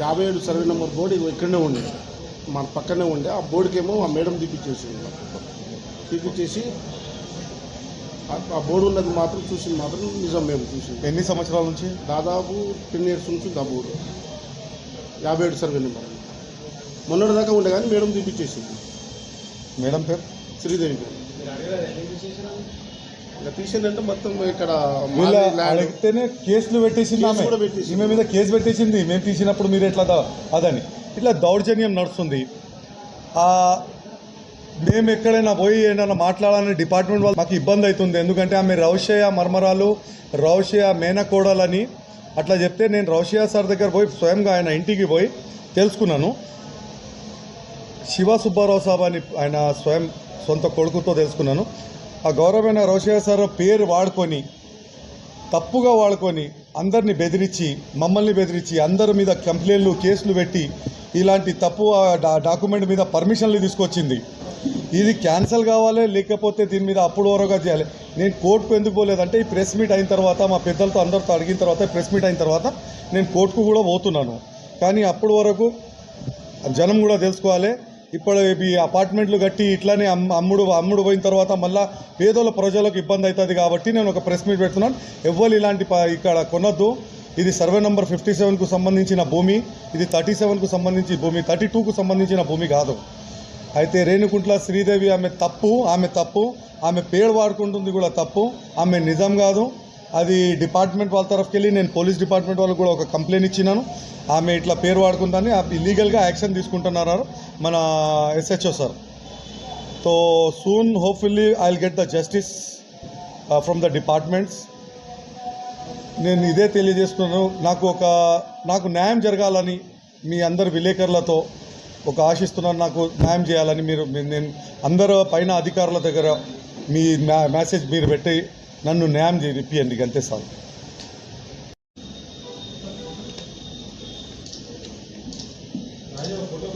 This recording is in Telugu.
యాభై ఏడు సర్వే నెంబర్ బోర్డు ఇక్కడనే ఉండే మన పక్కనే ఉండే ఆ బోర్డుకేమో ఆ మేడం తీపిచ్చేసింది. తీపిచ్చేసి ఆ- బోర్డు ఉన్నది మాత్రం చూసింది మాత్రం నిజం మేము చూసింది. ఎన్ని సంవత్సరాల నుంచి? దాదాపు టెన్ ఇయర్స్ నుంచి ఉంది ఆ బోర్డు. యాభై ఏడు సర్వే నెంబర్. మొన్నటి దాకా ఉండే కానీ మేడం తీపిచ్చేసింది. మేడం పేరు? శ్రీదేవి ఇంకా తీసేదంటే మొత్తం ఇక్కడ. అడిగితేనే కేసులు పెట్టేసింది. ఈమె మీద కేసు పెట్టేసింది. మేము తీసినప్పుడు మీరు ఎట్లా అదని. ఇట్లా దౌర్జన్యం నడుస్తుంది. మేము ఎక్కడైనా పోయి ఏదైనా మాట్లాడాలని డిపార్ట్మెంట్ వాళ్ళు మాకు ఇబ్బంది అవుతుంది. ఎందుకంటే ఆమె రౌషయ్య మర్మరాలు రౌషయ్య మేనకోడలని అట్లా చెప్తే నేను రౌషయ్య సార్ దగ్గర పోయి స్వయంగా ఆయన ఇంటికి పోయి తెలుసుకున్నాను. శివ సుబ్బారావు సాబ్ అని ఆయన స్వయం సొంత కొడుకుతో తెలుసుకున్నాను. ఆ గౌరవమైన రోషయ్య సార్ పేరు వాడుకొని తప్పుగా వాడుకొని అందరిని బెదిరించి మమ్మల్ని బెదిరించి అందరి మీద కంప్లైంట్లు కేసులు పెట్టి ఇలాంటి తప్పు డా- డాక్యుమెంట్ మీద పర్మిషన్లు తీసుకొచ్చింది. ఇది క్యాన్సిల్ కావాలి లేకపోతే దీని మీద అప్పుడు వరగా చేయాలి. నేను కోర్టుకు ఎందుకు పోలేదంటే ఈ ప్రెస్ మీట్ అయిన తర్వాత మా పెద్దలతో అందరితో అడిగిన తర్వాత ప్రెస్ మీట్ అయిన తర్వాత నేను కోర్టుకు కూడా పోతున్నాను. కానీ అప్పుడు వరకు జనం కూడా తెలుసుకోవాలి. ఇప్పుడు ఈ అపార్ట్మెంట్లు కట్టి ఇట్లానే అమ్ముడు అమ్ముడు పోయిన తర్వాత మళ్ళా పేదోళ్ళ ప్రజలకు ఇబ్బంది అవుతుంది కాబట్టి నేను ఒక ప్రెస్ మీట్ పెడుతున్నాను. ఎవ్వరు ఇలాంటి ప- ఇక్కడ కొనొద్దు. ఇది సర్వే నెంబర్ ఫిఫ్టీ సెవెన్కు సంబంధించిన భూమి ఇది థర్టీ సెవెన్కు సంబంధించిన భూమి థర్టీ టూకు సంబంధించిన భూమి కాదు. అయితే రేణుకుంట్ల శ్రీదేవి ఆమె తప్పు ఆమె తప్పు ఆమె పేరు వాడుకుంటుంది కూడా తప్పు ఆమె నిజం కాదు. అది డిపార్ట్మెంట్ వాళ్ళ తరఫుకి వెళ్ళి నేను పోలీస్ డిపార్ట్మెంట్ వాళ్ళకి కూడా ఒక కంప్లైంట్ ఇచ్చినాను. ఆమె ఇట్లా పేరు వాడుకుందని ఇల్లీగల్గా యాక్షన్ తీసుకుంటున్నారు మన SHO sir. So soon hopefully I will get the justice from the departments నేను ఇదే తెలియజేస్తున్నాను. నాకు ఒక నాకు న్యాయం జరగాలని మీ అందరు విలేకరులతో ఒక ఆశిస్తున్నాను. నాకు న్యాయం చేయాలని మీరు నేను అందరు పైన అధికారుల దగ్గర మీ మ్యా మెసేజ్ మీరు పెట్టి నన్ను న్యాయం చేపియండి అంతే సార్. ఫోటో